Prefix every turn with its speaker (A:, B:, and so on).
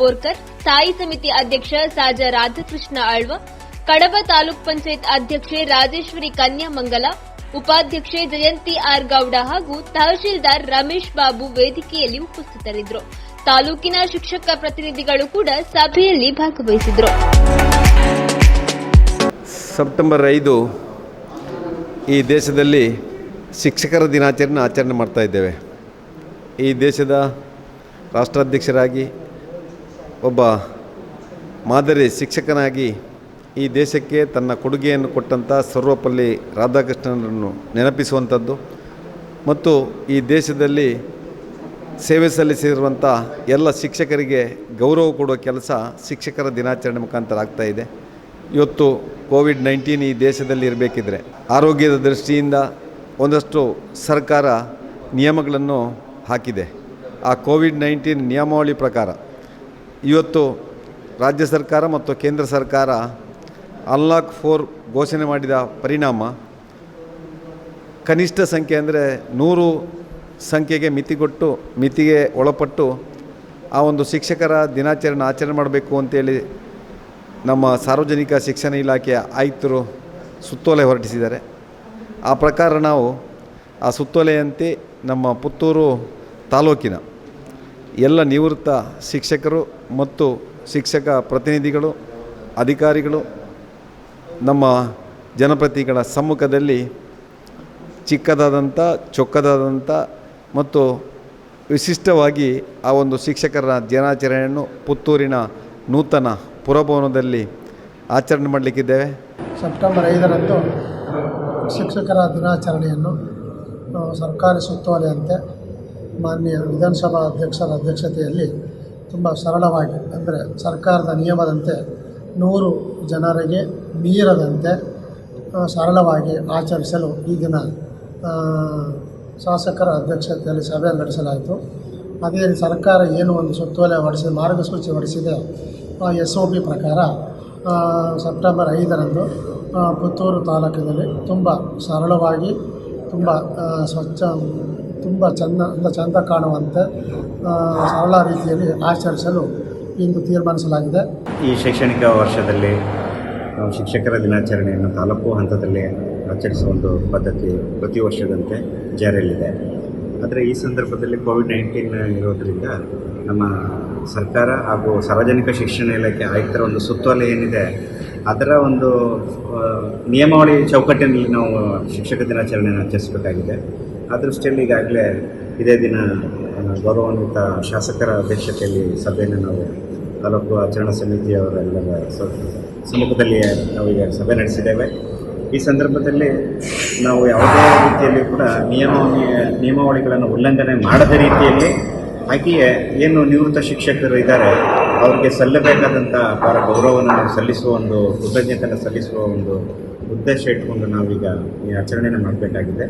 A: ಬೋರ್ಕರ್, ಸ್ಥಾಯಿ ಸಮಿತಿ ಅಧ್ಯಕ್ಷ ಸಾಜ ರಾಧಾಕೃಷ್ಣ ಆಳ್ವ, ಕಡಬ ತಾಲೂಕ್ ಪಂಚಾಯತ್ ಅಧ್ಯಕ್ಷೆ ರಾಜೇಶ್ವರಿ ಕನ್ಯಾಮಂಗಲ, ಉಪಾಧ್ಯಕ್ಷೆ ಜಯಂತಿ ಆರ್ ಗೌಡ ಹಾಗೂ ತಹಶೀಲ್ದಾರ್ ರಮೇಶ್ ಬಾಬು ವೇದಿಕೆಯಲ್ಲಿ ಉಪಸ್ಥಿತರಿದ್ದರು. ತಾಲೂಕಿನ ಶಿಕ್ಷಕ ಪ್ರತಿನಿಧಿಗಳು ಕೂಡ ಸಭೆಯಲ್ಲಿ ಭಾಗವಹಿಸಿದರು
B: ಸೆಪ್ಟೆಂಬರ್ ಐದು ಈ ದೇಶದಲ್ಲಿ ಶಿಕ್ಷಕರ ದಿನಾಚರಣೆ ಆಚರಣೆ ಮಾಡ್ತಾ ಇದ್ದೇವೆ. ಈ ದೇಶದ ರಾಷ್ಟ್ರಾಧ್ಯಕ್ಷರಾಗಿ ಒಬ್ಬ ಮಾದರಿ ಶಿಕ್ಷಕನಾಗಿ ಈ ದೇಶಕ್ಕೆ ತನ್ನ ಕೊಡುಗೆಯನ್ನು ಕೊಟ್ಟಂಥ ಸರ್ವಪಲ್ಲಿ ರಾಧಾಕೃಷ್ಣನನ್ನು ನೆನಪಿಸುವಂಥದ್ದು. ಮತ್ತು ಈ ದೇಶದಲ್ಲಿ ಸೇವೆ ಸಲ್ಲಿಸಿರುವಂಥ ಎಲ್ಲ ಶಿಕ್ಷಕರಿಗೆ ಗೌರವ ಕೊಡುವ ಕೆಲಸ ಶಿಕ್ಷಕರ ದಿನಾಚರಣೆ ಮುಖಾಂತರ ಆಗ್ತಾ ಇದೆ. ಇವತ್ತು ಕೋವಿಡ್ ನೈನ್ಟೀನ್ ಈ ದೇಶದಲ್ಲಿ ಇರಬೇಕಿದ್ರೆ ಆರೋಗ್ಯದ ದೃಷ್ಟಿಯಿಂದ ಒಂದಷ್ಟು ಸರ್ಕಾರ ನಿಯಮಗಳನ್ನು ಹಾಕಿದೆ. ಆ ಕೋವಿಡ್ ನೈನ್ಟೀನ್ ನಿಯಮಾವಳಿ ಪ್ರಕಾರ ಇವತ್ತು ರಾಜ್ಯ ಸರ್ಕಾರ ಮತ್ತು ಕೇಂದ್ರ ಸರ್ಕಾರ ಅನ್ಲಾಕ್ ಫೋರ್ ಘೋಷಣೆ ಮಾಡಿದ ಪರಿಣಾಮ. ಕನಿಷ್ಠ ಸಂಖ್ಯೆ ಅಂದರೆ ನೂರು ಸಂಖ್ಯೆಗೆ ಮಿತಿಗೊಟ್ಟು ಮಿತಿಗೆ ಒಳಪಟ್ಟು ಆ ಒಂದು ಶಿಕ್ಷಕರ ದಿನಾಚರಣೆ ಆಚರಣೆ ಮಾಡಬೇಕು ಅಂತೇಳಿ ನಮ್ಮ ಸಾರ್ವಜನಿಕ ಶಿಕ್ಷಣ ಇಲಾಖೆಯ ಆಯುಕ್ತರು ಸುತ್ತೋಲೆ ಹೊರಡಿಸಿದ್ದಾರೆ ಆ ಪ್ರಕಾರ ನಾವು ಆ ಸುತ್ತೋಲೆಯಂತೆ ನಮ್ಮ ಪುತ್ತೂರು ತಾಲೂಕಿನ ಎಲ್ಲ ನಿವೃತ್ತ ಶಿಕ್ಷಕರು ಮತ್ತು ಶಿಕ್ಷಕ ಪ್ರತಿನಿಧಿಗಳು, ಅಧಿಕಾರಿಗಳು ನಮ್ಮ ಜನಪ್ರತಿಗಳ ಸಮ್ಮುಖದಲ್ಲಿ ಚಿಕ್ಕದಾದಂಥ, ಚೊಕ್ಕದಾದಂಥ ಮತ್ತು ವಿಶಿಷ್ಟವಾಗಿ ಆ ಒಂದು ಶಿಕ್ಷಕರ ದಿನಾಚರಣೆಯನ್ನು ಪುತ್ತೂರಿನ ನೂತನ ಪುರಭವನದಲ್ಲಿ ಆಚರಣೆ ಮಾಡಲಿಕ್ಕಿದ್ದೇವೆ.
C: ಸೆಪ್ಟೆಂಬರ್ ಐದರಂದು ಶಿಕ್ಷಕರ ದಿನಾಚರಣೆಯನ್ನು ಸರ್ಕಾರಿ ಸುತ್ತೋಲೆಯಂತೆ ಮಾನ್ಯ ವಿಧಾನಸಭಾ ಅಧ್ಯಕ್ಷರ ಅಧ್ಯಕ್ಷತೆಯಲ್ಲಿ ತುಂಬ ಸರಳವಾಗಿ, ಅಂದರೆ ಸರ್ಕಾರದ ನಿಯಮದಂತೆ ನೂರು ಜನರಿಗೆ ಮೀರದಂತೆ ಸರಳವಾಗಿ ಆಚರಿಸಲು ಈ ದಿನ ಶಾಸಕರ ಅಧ್ಯಕ್ಷತೆಯಲ್ಲಿ ಸಭೆ ನಡೆಸಲಾಯಿತು. ಅದೇ ಸರ್ಕಾರ ಏನು ಒಂದು ಸುತ್ತೋಲೆ ಹೊಡೆಸಿ ಮಾರ್ಗಸೂಚಿ ಹೊರಡಿಸಿದೆ ಎಸ್ ಒ ಪಿ ಪ್ರಕಾರ ಸೆಪ್ಟೆಂಬರ್ ಐದರಂದು ಪುತ್ತೂರು ತಾಲೂಕಿನಲ್ಲಿ ತುಂಬ ಸರಳವಾಗಿ, ತುಂಬ ಸ್ವಚ್ಛ ತುಂಬ ಚೆನ್ನ ಅಂದ ಚೆಂದ ಕಾಣುವಂತೆ ಸರಳ ರೀತಿಯಲ್ಲಿ ಆಚರಿಸಲು ಇಂದು ತೀರ್ಮಾನಿಸಲಾಗಿದೆ.
D: ಈ ಶೈಕ್ಷಣಿಕ ವರ್ಷದಲ್ಲಿ ಶಿಕ್ಷಕರ ದಿನಾಚರಣೆಯನ್ನು ತಾಲೂಕು ಹಂತದಲ್ಲಿ ಆಚರಿಸುವ ಒಂದು ಪದ್ಧತಿ ಪ್ರತಿ ವರ್ಷದಂತೆ ಜಾರಿಯಲ್ಲಿದೆ. ಆದರೆ ಈ ಸಂದರ್ಭದಲ್ಲಿ ಕೋವಿಡ್ ನೈನ್ಟೀನ್ ಇರೋದರಿಂದ ನಮ್ಮ ಸರ್ಕಾರ ಹಾಗೂ ಸಾರ್ವಜನಿಕ ಶಿಕ್ಷಣ ಇಲಾಖೆ ಆಯುಕ್ತರ ಒಂದು ಸುತ್ತೋಲೆ ಏನಿದೆ ಅದರ ಒಂದು ನಿಯಮಾವಳಿ ಚೌಕಟ್ಟಿನಲ್ಲಿ ನಾವು ಶಿಕ್ಷಕ ದಿನಾಚರಣೆಯನ್ನು ಆಚರಿಸಬೇಕಾಗಿದೆ. ಆ ದೃಷ್ಟಿಯಲ್ಲಿ ಈಗಾಗಲೇ ಇದೇ ದಿನ ಗೌರವಾನ್ವಿತ ಶಾಸಕರ ಅಧ್ಯಕ್ಷತೆಯಲ್ಲಿ ಸಭೆಯನ್ನು ನಾವು ತಾಲೂಕು ಆಚರಣಾ ಸಮಿತಿಯವರೆಲ್ಲರ ಸಮ್ಮುಖದಲ್ಲಿ ನಾವು ಈಗ ಸಭೆ ನಡೆಸಿದ್ದೇವೆ. ಈ ಸಂದರ್ಭದಲ್ಲಿ ನಾವು ಯಾವುದೇ ರೀತಿಯಲ್ಲಿ ಕೂಡ ನಿಯಮ ನಿಯಮಾವಳಿಗಳನ್ನು ಉಲ್ಲಂಘನೆ ಮಾಡದ ರೀತಿಯಲ್ಲಿ ಹಾಗೆಯೇ ಏನು ನಿವೃತ್ತ ಶಿಕ್ಷಕರು ಇದ್ದಾರೆ ಅವರಿಗೆ ಸಲ್ಲಬೇಕಾದಂಥ ಅವರ ಗೌರವವನ್ನು ನಾವು ಸಲ್ಲಿಸುವ ಒಂದು ಕೃತಜ್ಞತೆಯನ್ನು ಸಲ್ಲಿಸುವ ಒಂದು ಉದ್ದೇಶ ಇಟ್ಕೊಂಡು ನಾವೀಗ ಈ ಆಚರಣೆಯನ್ನು ಮಾಡಬೇಕಾಗಿದೆ.